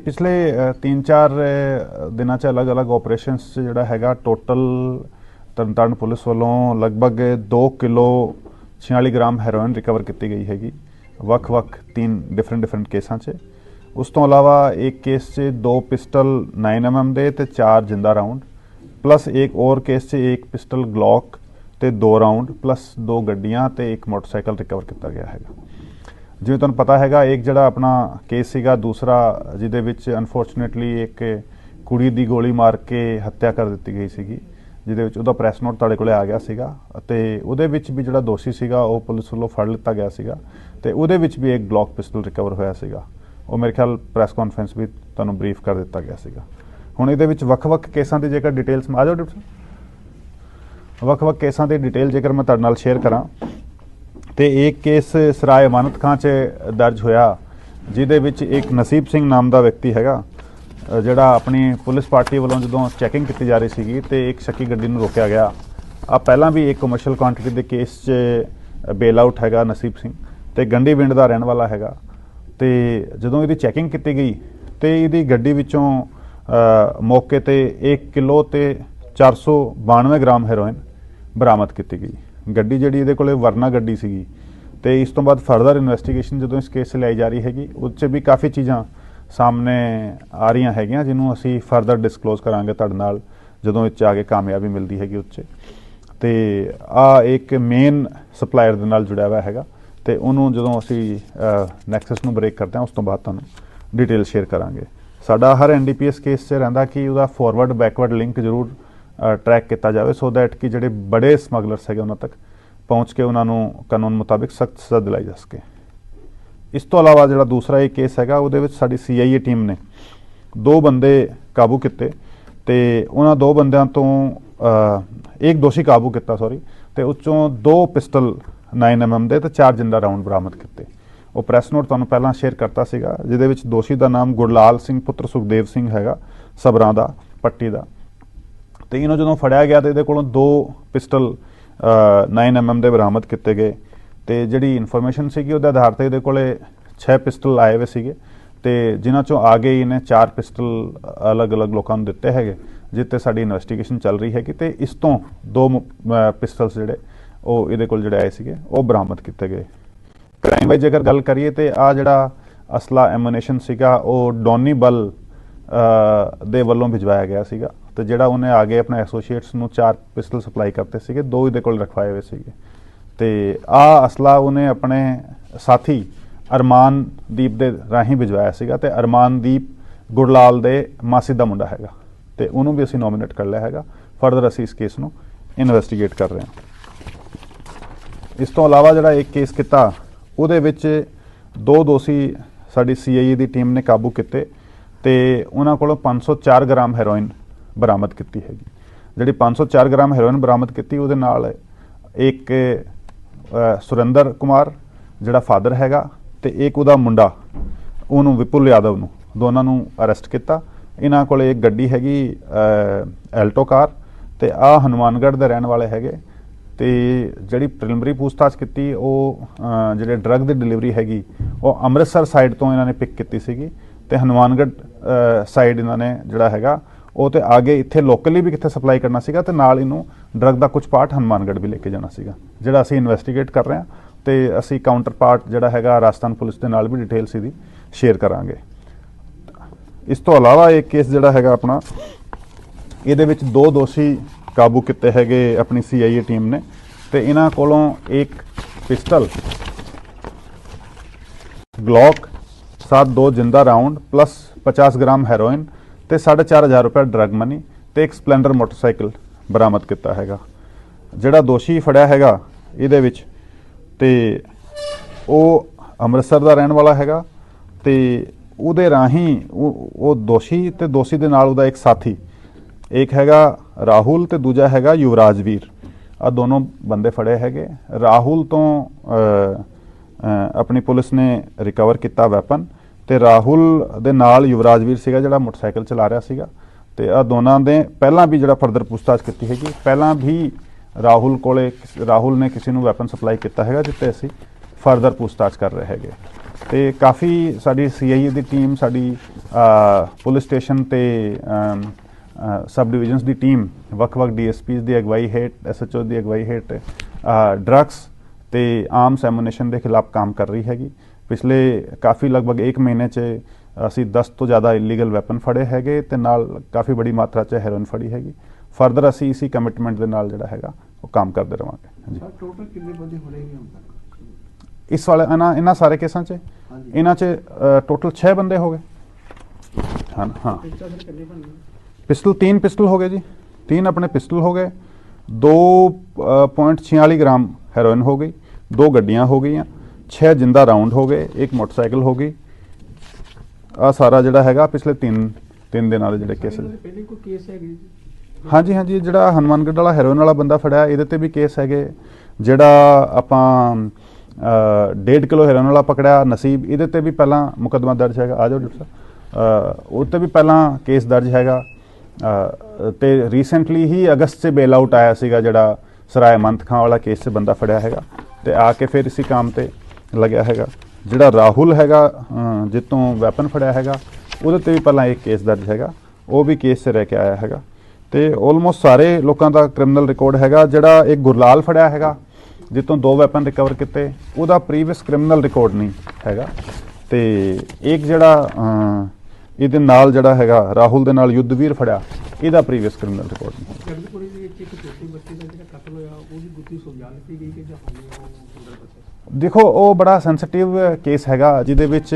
ਪਿਛਲੇ 3-4 ਦਿਨਾਂ ਚ ਅਲੱਗ-ਅਲੱਗ ਆਪਰੇਸ਼ਨਸ 'ਚ ਜਿਹੜਾ ਹੈਗਾ ਟੋਟਲ ਤਰਨਤਾਰਨ ਪੁਲਿਸ ਵੱਲੋਂ ਲਗਭਗ 2 ਕਿਲੋ 46 ਗ੍ਰਾਮ ਹੈਰੋਇਨ ਰਿਕਵਰ ਕੀਤੀ ਗਈ ਹੈਗੀ। ਵੱਖ-ਵੱਖ ਤਿੰਨ ਡਿਫਰੈਂਟ ਡਿਫਰੈਂਟ ਕੇਸਾਂ 'ਚ। ਉਸ ਤੋਂ ਇਲਾਵਾ ਇੱਕ ਕੇਸ 'ਚ ਦੋ ਪਿਸਟਲ 9mm ਦੇ ਤੇ ਚਾਰ ਜਿੰਦਾ ਰਾਉਂਡ ਪਲੱਸ ਇੱਕ ਹੋਰ ਕੇਸ 'ਚ ਇੱਕ ਪਿਸਟਲ ਗਲੌਕ ਤੇ ਦੋ ਰਾਉਂਡ ਪਲੱਸ ਦੋ ਗੱਡੀਆਂ ਤੇ ਇੱਕ ਮੋਟਰਸਾਈਕਲ ਰਿਕਵਰ ਕੀਤਾ ਗਿਆ ਹੈਗਾ। ਜਿਵੇਂ ਤੁਹਾਨੂੰ ਪਤਾ ਹੈਗਾ, ਇੱਕ ਜਿਹੜਾ ਆਪਣਾ ਕੇਸ ਸੀਗਾ, ਦੂਸਰਾ ਜਿਹਦੇ ਵਿੱਚ ਅਨਫੋਰਚੂਨੇਟਲੀ ਇੱਕ ਕੁੜੀ ਦੀ ਗੋਲੀ ਮਾਰ ਕੇ ਹੱਤਿਆ ਕਰ ਦਿੱਤੀ ਗਈ ਸੀਗੀ, ਜਿਹਦੇ ਵਿੱਚ ਉਹਦਾ ਪ੍ਰੈਸ ਨੋਟ ਤੁਹਾਡੇ ਕੋਲੇ ਆ ਗਿਆ ਸੀਗਾ ਅਤੇ ਉਹਦੇ ਵਿੱਚ ਵੀ ਜਿਹੜਾ ਦੋਸ਼ੀ ਸੀਗਾ, ਉਹ ਪੁਲਿਸ ਵੱਲੋਂ ਫੜ ਲਿੱਤਾ ਗਿਆ ਸੀਗਾ ਤੇ ਉਹਦੇ ਵਿੱਚ ਵੀ ਇੱਕ ਗਲੌਕ ਪਿਸਟਲ ਰਿਕਵਰ ਹੋਇਆ ਸੀਗਾ। ਉਹ ਮੇਰੇ ਖਿਆਲ ਪ੍ਰੈਸ ਕਾਨਫਰੰਸ ਵੀ ਤੁਹਾਨੂੰ ਬਰੀਫ ਕਰ ਦਿੱਤਾ ਗਿਆ ਸੀਗਾ। ਹੁਣ ਇਹਦੇ ਵਿੱਚ ਵੱਖ-ਵੱਖ ਕੇਸਾਂ ਦੀ ਜੇਕਰ ਡਿਟੇਲਸ ਆ ਜਾਓ ਡਿਪਟੀ ਵੱਖ-ਵੱਖ ਕੇਸਾਂ ਦੀ ਡਿਟੇਲ ਜੇਕਰ ਮੈਂ ਤੁਹਾਡੇ ਨਾਲ ਸ਼ੇਅਰ ਕਰਾਂ ਤੇ ਇੱਕ ਕੇਸ ਸਰਾਏ ਅਮਾਨਤ ਖਾਂ 'ਚ ਦਰਜ ਹੋਇਆ, ਜਿਹਦੇ ਵਿੱਚ ਇੱਕ ਨਸੀਬ ਸਿੰਘ ਨਾਮ ਦਾ ਵਿਅਕਤੀ ਹੈਗਾ ਜਿਹੜਾ ਆਪਣੀ ਪੁਲਿਸ ਪਾਰਟੀ ਵੱਲੋਂ ਜਦੋਂ ਚੈਕਿੰਗ ਕੀਤੀ ਜਾ ਰਹੀ ਸੀਗੀ ਤੇ ਇੱਕ ਸ਼ੱਕੀ ਗੱਡੀ ਨੂੰ ਰੋਕਿਆ ਗਿਆ। ਆ ਪਹਿਲਾਂ ਵੀ ਇੱਕ ਕਮਰਸ਼ੀਅਲ ਕੁਆਂਟੀਟੀ ਦੇ ਕੇਸ 'ਚ ਬੇਲ ਆਊਟ ਹੈਗਾ ਨਸੀਬ ਸਿੰਘ ਤੇ ਗੰਡੀ ਵਿੰਡ ਦਾ ਰਹਿਣ ਵਾਲਾ ਹੈਗਾ। ਤੇ ਜਦੋਂ ਇਹਦੀ ਚੈਕਿੰਗ ਕੀਤੀ ਗਈ ਤੇ ਇਹਦੀ ਗੱਡੀ ਵਿੱਚੋਂ ਮੌਕੇ ਤੇ 1 ਕਿਲੋ ਤੇ 492 ਗ੍ਰਾਮ ਹੈਰੋਇਨ ਬਰਾਮਦ ਕੀਤੀ ਗਈ। ਗੱਡੀ ਜਿਹੜੀ ਇਹਦੇ ਕੋਲੇ ਵਰਨਾ ਗੱਡੀ ਸੀਗੀ ਤੇ ਇਸ ਤੋਂ ਬਾਅਦ ਫਰਦਰ ਇਨਵੈਸਟੀਗੇਸ਼ਨ ਜਦੋਂ ਇਸ ਕੇਸ 'ਚ ਲਈ ਜਾ ਰਹੀ ਹੈਗੀ ਉਹ 'ਚ ਵੀ ਕਾਫੀ ਚੀਜ਼ਾਂ ਸਾਹਮਣੇ ਆ ਰਹੀਆਂ ਹੈਗੀਆਂ, ਜਿਹਨੂੰ ਅਸੀਂ ਫਰਦਰ ਡਿਸਕਲੋਜ਼ ਕਰਾਂਗੇ ਤੁਹਾਡੇ ਨਾਲ, ਜਦੋਂ ਇਹ 'ਚ ਆ ਕੇ ਕਾਮਯਾਬੀ ਮਿਲਦੀ ਹੈਗੀ ਉਹ 'ਚ। ਤੇ ਆ ਇੱਕ ਮੇਨ ਸਪਲਾਇਰ ਦੇ ਨਾਲ ਜੁੜਿਆ ਹੋਇਆ ਹੈਗਾ ਤੇ ਉਹਨੂੰ ਜਦੋਂ ਅਸੀਂ ਨੈਕਸਸ ਨੂੰ ਬ੍ਰੇਕ ਕਰਦੇ ਹਾਂ, ਉਸ ਤੋਂ ਬਾਅਦ ਤੁਹਾਨੂੰ ਡਿਟੇਲ ਸ਼ੇਅਰ ਕਰਾਂਗੇ। ਸਾਡਾ ਹਰ ਐਨਡੀਪੀਐਸ ਕੇਸ 'ਚ ਰਹਿੰਦਾ ਕਿ ਉਹਦਾ ਫਾਰਵਰਡ ਬੈਕਵਰਡ ਲਿੰਕ ਜ਼ਰੂਰ ਟਰੈਕ ਕੀਤਾ ਜਾਵੇ ਸੋ ਦੈਟ ਕਿ ਜਿਹੜੇ ਬੜੇ ਸਮਗਲਰਸ ਹੈਗੇ ਉਹਨਾਂ ਤੱਕ ਪਹੁੰਚ ਕੇ ਉਹਨਾਂ ਨੂੰ ਕਾਨੂੰਨ ਮੁਤਾਬਿਕ ਸਖਤ ਸਜ਼ਾ ਦਿਲਾਈ ਜਾ ਸਕੇ। ਇਸ ਤੋਂ ਇਲਾਵਾ ਜਿਹੜਾ ਦੂਸਰਾ ਇਹ ਕੇਸ ਹੈਗਾ, ਉਹਦੇ ਵਿੱਚ ਸਾਡੀ ਸੀਆਈਏ ਟੀਮ ਨੇ ਦੋ ਬੰਦੇ ਕਾਬੂ ਕੀਤੇ ਤੇ ਉਹਨਾਂ ਦੋ ਬੰਦਿਆਂ ਤੋਂ ਇੱਕ ਦੋਸ਼ੀ ਕਾਬੂ ਕੀਤਾ ਸੌਰੀ ਤੇ ਉਸ ਚੋਂ ਦੋ ਪਿਸਟਲ 9mm ਦੇ ਤੇ ਚਾਰ ਜਿੰਦਾ ਰਾਉਂਡ ਬਰਾਮਦ ਕੀਤੇ। ਉਹ ਪ੍ਰੈਸ ਨੋਟ ਤੁਹਾਨੂੰ ਪਹਿਲਾਂ ਸ਼ੇਅਰ ਕਰਤਾ ਸੀਗਾ, ਜਿਹਦੇ ਵਿੱਚ ਦੋਸ਼ੀ ਦਾ ਨਾਮ ਗੁਰਲਾਲ ਸਿੰਘ, ਪੁੱਤਰ ਸੁਖਦੇਵ ਸਿੰਘ ਹੈਗਾ ਸਬਰਾਂ ਦਾ, ਪੱਟੀ ਦਾ। ਤੇ ਇਹਨੂੰ ਜਦੋਂ ਫੜਿਆ ਗਿਆ ਤੇ ਇਹਦੇ ਕੋਲੋਂ ਦੋ ਪਿਸਟਲ 9mm ਦੇ ਬਰਾਮਦ ਕੀਤੇ ਗਏ। ਤੇ ਜਿਹੜੀ ਇਨਫੋਰਮੇਸ਼ਨ ਸੀਗੀ ਉਹਦੇ ਆਧਾਰ ਤੇ ਇਹਦੇ ਕੋਲੇ 6 ਪਿਸਟਲ ਆਏ ਹੋਏ ਸੀਗੇ ਤੇ ਜਿਨ੍ਹਾਂ ਚੋਂ ਆਗੇ ਇਹਨੇ 4 ਪਿਸਟਲ ਅਲੱਗ-ਅਲੱਗ ਲੋਕਾਂ ਨੂੰ ਦਿੱਤੇ ਹੈਗੇ ਜਿੱਤੇ ਸਾਡੀ ਇਨਵੈਸਟੀਗੇਸ਼ਨ ਚੱਲ ਰਹੀ ਹੈਗੀ ਤੇ ਇਸ ਤੋਂ ਦੋ ਪਿਸਟਲਸ ਜਿਹੜੇ, ਉਹ ਇਹਦੇ ਕੋਲ ਜਿਹੜੇ ਆਏ ਸੀਗੇ, ਉਹ ਬਰਾਮਦ ਕੀਤੇ ਗਏ। ਕ੍ਰਾਈਮ ਵਾਈਜ਼ ਜੇਕਰ ਗੱਲ ਕਰੀਏ ਤੇ ਆ ਜਿਹੜਾ ਅਸਲਾ ਐਮੂਨੇਸ਼ਨ ਸੀਗਾ, ਉਹ ਡੋਨੀ ਬਲ ਦੇ ਵੱਲੋਂ ਭਿਜਵਾਇਆ ਗਿਆ ਸੀਗਾ। ਤੇ ਜਿਹੜਾ ਉਹਨੇ ਆਗੇ ਆਪਣੇ ਐਸੋਸੀਏਟਸ ਨੂੰ ਚਾਰ ਪਿਸਟਲ ਸਪਲਾਈ ਕਰਤੇ ਸੀਗੇ, ਦੋ ਇਹਦੇ ਕੋਲ ਰਖਵਾਏ ਹੋਏ ਸੀਗੇ। ਤੇ ਆ ਅਸਲਾ ਉਹਨੇ ਆਪਣੇ ਸਾਥੀ ਅਰਮਾਨਦੀਪ ਦੇ ਰਾਹੀਂ ਭਿਜਵਾਇਆ ਸੀਗਾ ਤੇ ਅਰਮਾਨਦੀਪ ਗੁਰਲਾਲ ਦੇ ਮਾਸੀ ਦਾ ਮੁੰਡਾ ਹੈਗਾ। ਤੇ ਉਹਨੂੰ ਵੀ ਅਸੀਂ ਨੋਮੀਨੇਟ ਕਰ ਲਿਆ ਹੈਗਾ। ਫਰਦਰ ਅਸੀਂ ਇਸ ਕੇਸ ਨੂੰ ਇਨਵੈਸਟੀਗੇਟ ਕਰ ਰਹੇ ਹਾਂ। ਇਸ ਤੋਂ ਇਲਾਵਾ ਜਿਹੜਾ ਇੱਕ ਕੇਸ ਕੀਤਾ, ਉਹਦੇ ਵਿੱਚ ਦੋ ਦੋਸ਼ੀ ਸਾਡੀ ਸੀਆਈਏ ਦੀ ਟੀਮ ਨੇ ਕਾਬੂ ਕੀਤੇ ਤੇ ਉਹਨਾਂ ਕੋਲੋਂ 504 ਗ੍ਰਾਮ ਹੈਰੋਇਨ ਬਰਾਮਦ ਕੀਤੀ ਹੈਗੀ। ਜਿਹੜੀ 504 ਗ੍ਰਾਮ ਹੈਰੋਇਨ ਬਰਾਮਦ ਕੀਤੀ, ਉਹਦੇ ਨਾਲ ਇੱਕ ਸੁਰਿੰਦਰ ਕੁਮਾਰ, ਜਿਹੜਾ ਫਾਦਰ ਹੈਗਾ, ਤੇ ਇੱਕ ਉਹਦਾ ਮੁੰਡਾ, ਉਹਨੂੰ ਵਿਪੁਲ ਯਾਦਵ ਨੂੰ, ਦੋਨਾਂ ਨੂੰ ਅਰੈਸਟ ਕੀਤਾ। ਇਹਨਾਂ ਕੋਲੇ ਇੱਕ ਗੱਡੀ ਹੈਗੀ ਐਲਟੋ ਕਾਰ, ਤੇ ਆ ਹਨੂਮਾਨਗੜ੍ਹ ਦੇ ਰਹਿਣ ਵਾਲੇ ਹੈਗੇ। ਤੇ ਜਿਹੜੀ ਪ੍ਰੀਲਿਮਰੀ ਪੁੱਛਤਾਛ ਕੀਤੀ, ਉਹ ਜਿਹੜੇ ਡਰੱਗ ਦੀ ਡਿਲੀਵਰੀ ਹੈਗੀ, ਉਹ ਅੰਮ੍ਰਿਤਸਰ ਸਾਈਡ ਤੋਂ ਇਹਨਾਂ ਨੇ ਪਿਕ ਕੀਤੀ ਸੀਗੀ, ਤੇ ਹਨੂਮਾਨਗੜ੍ਹ ਸਾਈਡ ਇਹਨਾਂ ਨੇ ਜਿਹੜਾ ਹੈਗਾ ਉਹ ਤੇ ਆਗੇ ਇੱਥੇ ਲੋਕਲੀ ਵੀ ਕਿੱਥੇ ਸਪਲਾਈ ਕਰਨਾ ਸੀਗਾ ਤੇ ਨਾਲ ਇਹਨੂੰ ਡਰੱਗ ਦਾ ਕੁਝ ਪਾਰਟ ਹਨੂਮਾਨਗੜ੍ਹ ਵੀ ਲੈ ਕੇ ਜਾਣਾ ਸੀਗਾ, ਜਿਹੜਾ ਅਸੀਂ ਇਨਵੈਸਟੀਗੇਟ ਕਰ ਰਹੇ ਹਾਂ ਤੇ ਅਸੀਂ ਕਾਊਂਟਰ ਪਾਰਟ ਜਿਹੜਾ ਹੈਗਾ ਰਾਜਸਥਾਨ ਪੁਲਿਸ ਦੇ ਨਾਲ ਵੀ ਡਿਟੇਲਸ ਇਹਦੀ ਸ਼ੇਅਰ ਕਰਾਂਗੇ। ਇਸ ਤੋਂ ਇਲਾਵਾ ਇਹ ਕੇਸ ਜਿਹੜਾ ਹੈਗਾ ਆਪਣਾ, ਇਹਦੇ ਵਿੱਚ ਦੋ ਦੋਸ਼ੀ ਕਾਬੂ ਕੀਤੇ ਹੈਗੇ ਆਪਣੀ ਸੀਆਈਏ ਟੀਮ ਨੇ ਤੇ ਇਹਨਾਂ ਕੋਲੋਂ ਇੱਕ ਪਿਸਟਲ ਗਲੌਕ ਸਾਤ ਦੋ ਜਿੰਦਾ ਰਾਉਂਡ ਪਲੱਸ 50 ਗ੍ਰਾਮ ਹੈਰੋਇਨ ਤੇ 4500 ਰੁਪਏ ਡਰਗ ਮਨੀ ਤੇ ਇੱਕ ਸਪਲੈਂਡਰ ਮੋਟਰਸਾਈਕਲ ਬਰਾਮਦ ਕੀਤਾ ਹੈਗਾ। ਜਿਹੜਾ ਦੋਸ਼ੀ ਫੜਿਆ ਹੈਗਾ ਇਹਦੇ ਵਿੱਚ ਤੇ ਉਹ ਅੰਮ੍ਰਿਤਸਰ ਦਾ ਰਹਿਣ ਵਾਲਾ ਹੈਗਾ ਤੇ ਉਹਦੇ ਰਾਹੀਂ ਉਹ ਉਹ ਦੋਸ਼ੀ ਤੇ ਦੋਸ਼ੀ ਦੇ ਨਾਲ ਉਹਦਾ ਇੱਕ ਸਾਥੀ, ਇੱਕ ਹੈਗਾ ਰਾਹੁਲ ਤੇ ਦੂਜਾ ਹੈਗਾ ਯੁਵਰਾਜਵੀਰ। ਆ ਦੋਨੋਂ ਬੰਦੇ ਫੜੇ ਹੈਗੇ। ਰਾਹੁਲ ਤੋਂ ਆਪਣੀ ਪੁਲਿਸ ਨੇ ਰਿਕਵਰ ਕੀਤਾ ਵੈਪਨ ਤੇ ਰਾਹੁਲ ਦੇ ਨਾਲ ਯੁਵਰਾਜ ਵੀਰ ਸੀਗਾ ਜਿਹੜਾ ਮੋਟਰਸਾਈਕਲ ਚਲਾ ਰਿਹਾ ਸੀਗਾ। ਤੇ ਆ ਦੋਨਾਂ ਦੇ ਪਹਿਲਾਂ ਵੀ ਜਿਹੜਾ ਫਰਦਰ ਪੁੱਛਤਾਛ ਕੀਤੀ ਹੈਗੀ। ਪਹਿਲਾਂ ਵੀ ਰਾਹੁਲ ਕੋਲੇ ਰਾਹੁਲ ਨੇ ਕਿਸੇ ਨੂੰ ਵੈਪਨ ਸਪਲਾਈ ਕੀਤਾ ਹੈਗਾ ਜਿੱਤੇ ਅਸੀਂ ਫਰਦਰ ਪੁੱਛਤਾਛ ਕਰ ਰਹੇ ਹੈਗੇ। ਤੇ ਕਾਫੀ ਸਾਡੀ ਸੀਆਈਏ ਦੀ ਟੀਮ ਸਾਡੀ ਪੁਲਿਸ ਸਟੇਸ਼ਨ ਤੇ ਸਬ ਡਿਵੀਜ਼ਨਸ ਦੀ ਟੀਮ ਵੱਖ-ਵੱਖ ਡੀਐਸਪੀਸ ਦੀ ਅਗਵਾਈ ਹੇਠ ਐਸਐਚਓ ਦੀ ਅਗਵਾਈ ਹੇਠ ਡਰੱਗਸ ਤੇ ਆਰਮਸ ਐਮੂਨੇਸ਼ਨ ਦੇ ਖਿਲਾਫ ਕੰਮ ਕਰ ਰਹੀ ਹੈਗੀ। ਪਿਛਲੇ ਕਾਫੀ ਲਗਭਗ 1 ਮਹੀਨੇ 'ਚ ਅਸੀਂ 10 ਤੋਂ ਜ਼ਿਆਦਾ ਇਲੀਗਲ ਵੈਪਨ ਫੜੇ ਹੈਗੇ ਤੇ ਨਾਲ ਕਾਫੀ ਬੜੀ ਮਾਤਰਾ 'ਚ ਹੈਰੋਇਨ ਫੜੀ ਹੈਗੀ। ਫਰਦਰ ਅਸੀਂ ਇਸੇ ਕਮਿਟਮੈਂਟ ਦੇ ਨਾਲ ਜਿਹੜਾ ਹੈਗਾ ਉਹ ਕੰਮ ਕਰਦੇ ਰਵਾਂਗੇ। ਜੀ ਟੋਟਲ ਕਿੰਨੇ ਬੰਦੇ ਹੋਣਗੇ ਹੁਣ ਤੱਕ? ਇਸ ਵਾਲੇ ਇਹਨਾਂ ਇਹਨਾਂ ਸਾਰੇ ਕੇਸਾਂ 'ਚ? ਇਹਨਾਂ 'ਚ ਟੋਟਲ 6 ਬੰਦੇ ਹੋ ਗਏ। ਹਾਂ ਹਾਂ। ਪਿਸਟਲ ਤਿੰਨ ਪਿਸਟਲ ਹੋ ਗਏ ਜੀ। ਤਿੰਨ ਆਪਣੇ ਪਿਸਟਲ ਹੋ ਗਏ। 2.46 ਗ੍ਰਾਮ ਹੈਰੋਇਨ ਹੋ ਗਈ। ਦੋ ਗੱਡੀਆਂ ਹੋ ਗਈਆਂ। ਛੇ ਜਿੰਦਾ ਰਾਉਂਡ ਹੋ ਗਏ ਇੱਕ ਮੋਟਰਸਾਈਕਲ ਹੋ ਗਈ। ਆ ਸਾਰਾ ਜਿਹੜਾ ਹੈਗਾ ਪਿਛਲੇ 3 3 ਦਿਨਾਂ ਦੇ ਜਿਹੜੇ ਕੇਸ ਪਹਿਲੇ ਕੋਈ ਕੇਸ ਹੈਗੇ ਜੀ? ਹਾਂਜੀ ਹਾਂਜੀ ਜਿਹੜਾ ਹਨੂਮਾਨਗੜ ਵਾਲਾ ਹੈਰੋਇਨ ਵਾਲਾ ਬੰਦਾ ਫੜਿਆ ਇਹਦੇ ਤੇ ਵੀ ਕੇਸ ਹੈਗੇ। ਜਿਹੜਾ ਆਪਾਂ 1.5 ਕਿਲੋ ਹੈਰੋਇਨ ਵਾਲਾ ਪਕੜਿਆ ਨਸੀਬ ਇਹਦੇ ਤੇ ਵੀ ਪਹਿਲਾਂ ਮੁਕਦਮਾ ਦਰਜ ਹੈਗਾ। ਆ ਜਾਓ ਡਾਕਟਰ ਸਾਹਿਬ। ਉਹ ਤੇ ਵੀ ਪਹਿਲਾਂ ਕੇਸ ਦਰਜ ਹੈਗਾ। ਤੇ ਰੀਸੈਂਟਲੀ ਹੀ ਅਗਸਤ 'ਚ ਬੇਲ ਆਊਟ ਆਇਆ ਸੀਗਾ ਜਿਹੜਾ ਸਰਾਏ ਮੰਤ ਖਾਂ ਵਾਲਾ ਕੇਸ 'ਚ ਬੰਦਾ ਫੜਿਆ ਹੈਗਾ। ਤੇ ਆ ਕੇ ਫਿਰ ਇਸੇ ਕੰਮ ਤੇ ਲੱਗਿਆ ਹੈਗਾ। ਜਿਹੜਾ ਰਾਹੁਲ ਹੈਗਾ ਅ, ਜਿੱਤੋਂ ਵੈਪਨ ਫੜਿਆ ਹੈਗਾ ਉਹਦੇ ਤੇ ਵੀ ਪਹਿਲਾਂ ਇੱਕ ਕੇਸ ਦਰਜ ਹੈਗਾ। ਉਹ ਵੀ ਕੇਸ 'ਚ ਰਹਿ ਕੇ ਆਇਆ ਹੈਗਾ। ਤੇ ਆਲਮੋਸਟ ਸਾਰੇ ਲੋਕਾਂ ਦਾ ਕ੍ਰਿਮੀਨਲ ਰਿਕਾਰਡ ਹੈਗਾ। ਜਿਹੜਾ ਇੱਕ ਗੁਰਲਾਲ ਫੜਿਆ ਹੈਗਾ ਜਿੱਤੋਂ ਦੋ ਵੈਪਨ ਰਿਕਵਰ ਕੀਤੇ ਉਹਦਾ ਪ੍ਰੀਵੀਅਸ ਕ੍ਰਿਮੀਨਲ ਰਿਕਾਰਡ ਨਹੀਂ ਹੈਗਾ। ਤੇ ਇੱਕ ਜਿਹੜਾ ਇਹਦੇ ਨਾਲ ਜਿਹੜਾ ਹੈਗਾ ਰਾਹੁਲ ਦੇ ਨਾਲ ਯੁੱਧਵੀਰ ਫੜਿਆ ਇਹਦਾ ਪ੍ਰੀਵੀਅਸ ਕ੍ਰਿਮੀਨਲ ਰਿਕਾਰਡ ਨਹੀਂ। ਗੜਬੜੀ ਦੇ ਵਿੱਚ ਇੱਕ ਛੋਟੀ ਬੱਚੀ ਦਾ ਜਿਹੜਾ ਕਤਲ ਹੋਇਆ ਉਹਦੀ ਗੁੱਡੀ ਸੁਲਝਾ ਲਿੱਤੀ ਗਈ ਕਿ ਜਾਂ ਹੋਣੀ ਉਹ ਦੇਖੋ, ਉਹ ਬੜਾ ਸੈਂਸਿਟਿਵ ਕੇਸ ਹੈਗਾ, ਜਿਹਦੇ ਵਿੱਚ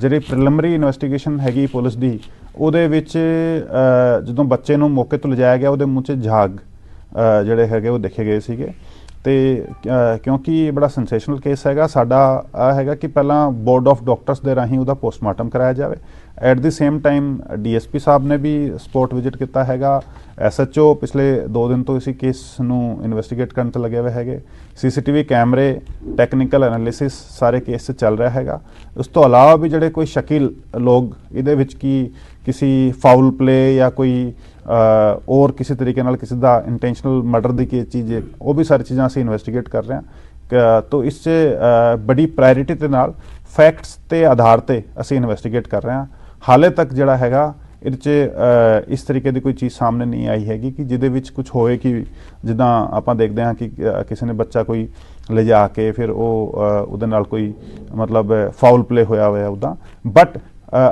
ਜਿਹੜੀ ਪ੍ਰੀਲਿਮਿਨਰੀ ਇਨਵੈਸਟੀਗੇਸ਼ਨ ਹੈਗੀ ਪੁਲਿਸ ਦੀ, ਉਹਦੇ ਵਿੱਚ ਜਦੋਂ ਬੱਚੇ ਨੂੰ ਮੌਕੇ ਤੋਂ ਲਿਜਾਇਆ ਗਿਆ, ਉਹਦੇ ਮੂੰਹ 'ਚ ਝਾਗ ਜਿਹੜੇ ਹੈਗੇ, ਉਹ ਦੇਖੇ ਗਏ ਸੀਗੇ। ਤੇ ਕਿਉਂਕਿ ਬੜਾ ਸੈਂਸੇਸ਼ਨਲ ਕੇਸ ਹੈਗਾ, ਸਾਡਾ ਆ ਹੈਗਾ ਕਿ ਪਹਿਲਾਂ ਬੋਰਡ ਆਫ ਡਾਕਟਰਸ ਦੇ ਰਾਹੀਂ ਉਹਦਾ ਪੋਸਟਮਾਰਟਮ ਕਰਾਇਆ ਜਾਵੇ। At the same time DSP ਸਾਹਿਬ ਨੇ ਵੀ ਸਪੋਰਟ ਵਿਜ਼ਿਟ ਕੀਤਾ ਹੈਗਾ। ਐਸਐਚਓ ਪਿਛਲੇ 2 ਦਿਨ ਤੋਂ ਇਸੇ ਕੇਸ ਨੂੰ ਇਨਵੈਸਟੀਗੇਟ ਕਰਨ ਤੇ ਲੱਗੇ ਹੋਏ ਹੈਗੇ। ਸੀਸੀਟੀਵੀ ਕੈਮਰੇ ਟੈਕਨੀਕਲ ਐਨਾਲਿਸਿਸ ਸਾਰੇ ਕੇਸ 'ਚ ਚੱਲ ਰਿਹਾ ਹੈਗਾ। ਉਸ ਤੋਂ ਇਲਾਵਾ ਵੀ ਜਿਹੜੇ ਕੋਈ ਸ਼ਕੀਲ ਲੋਕ ਇਹਦੇ ਵਿੱਚ ਕੀ ਕਿਸੇ ਫਾਉਲ ਪਲੇ ਜਾਂ ਕੋਈ ਅ, ਹੋਰ ਕਿਸੇ ਤਰੀਕੇ ਨਾਲ ਕਿਸੇ ਦਾ ਇੰਟੈਂਸ਼ਨਲ ਮਰਡਰ ਦੀ ਕੀ ਚੀਜ਼ ਉਹ ਵੀ ਸਾਰੀ ਚੀਜ਼ਾਂ ਅਸੀਂ ਇਨਵੈਸਟੀਗੇਟ ਕਰ ਰਹੇ ਹਾਂ। ਕ- ਤੋ ਇਸ 'ਚ ਬੜੀ ਪ੍ਰਾਇੋਰਟੀ ਦੇ ਨਾਲ ਫੈਕਟਸ ਤੇ ਆਧਾਰ ਤੇ ਅਸੀਂ ਇਨਵੈਸਟੀਗੇਟ ਕਰ ਰਹੇ ਹਾਂ। ਹਾਲੇ ਤੱਕ ਜਿਹੜਾ ਹੈਗਾ, ਇਹਦੇ 'ਚ ਇਸ ਤਰੀਕੇ ਦੀ ਕੋਈ ਚੀਜ਼ ਸਾਹਮਣੇ ਨਹੀਂ ਆਈ ਹੈਗੀ ਕਿ ਜਿਹਦੇ ਵਿੱਚ ਕੁਝ ਹੋਏ ਕਿ ਜਿੱਦਾਂ ਆਪਾਂ ਦੇਖਦੇ ਹਾਂ ਕਿ ਕਿਸੇ ਨੇ ਬੱਚਾ ਕੋਈ ਲਿਜਾ ਕੇ ਫਿਰ ਉਹ ਉਹਦੇ ਨਾਲ ਕੋਈ ਮਤਲਬ ਫਾਉਲ ਪਲੇ ਹੋਇਆ ਹੋਇਆ ਉਹਦਾ ਬਟ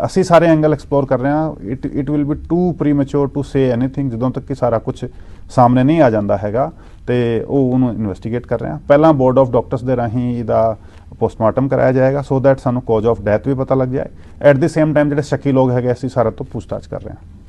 ਅਸੀਂ ਸਾਰੇ ਐਂਗਲ ਐਕਸਪਲੋਰ ਕਰ ਰਹੇ ਹਾਂ। It it will be too premature to say anything ਜਦੋਂ ਤੱਕ ਕਿ ਸਾਰਾ ਕੁਝ ਸਾਹਮਣੇ ਨਹੀਂ ਆ ਜਾਂਦਾ ਹੈਗਾ ਤੇ ਉਹ ਉਹਨੂੰ ਇਨਵੈਸਟੀਗੇਟ ਕਰ ਰਹੇ ਹਾਂ। ਪਹਿਲਾਂ ਬੋਰਡ ਆਫ ਡਾਕਟਰਸ ਦੇ ਰਾਹੀਂ ਇਹਦਾ ਪੋਸਟਮਾਰਟਮ ਕਰਾਇਆ ਜਾਏਗਾ ਸੋ ਦੈਟ ਸਾਨੂੰ ਕਾਜ਼ ਆਫ ਡੈਥ ਵੀ ਪਤਾ ਲੱਗ ਜਾਏ। ਐਟ ਦੀ ਸੇਮ ਟਾਈਮ ਜਿਹੜੇ ਸ਼ੱਕੀ ਲੋਕ ਹੈਗੇ, ਅਸੀਂ ਸਾਰਾ ਤੋਂ ਪੁੱਛਤਾਛ ਕਰ ਰਹੇ ਹਾਂ।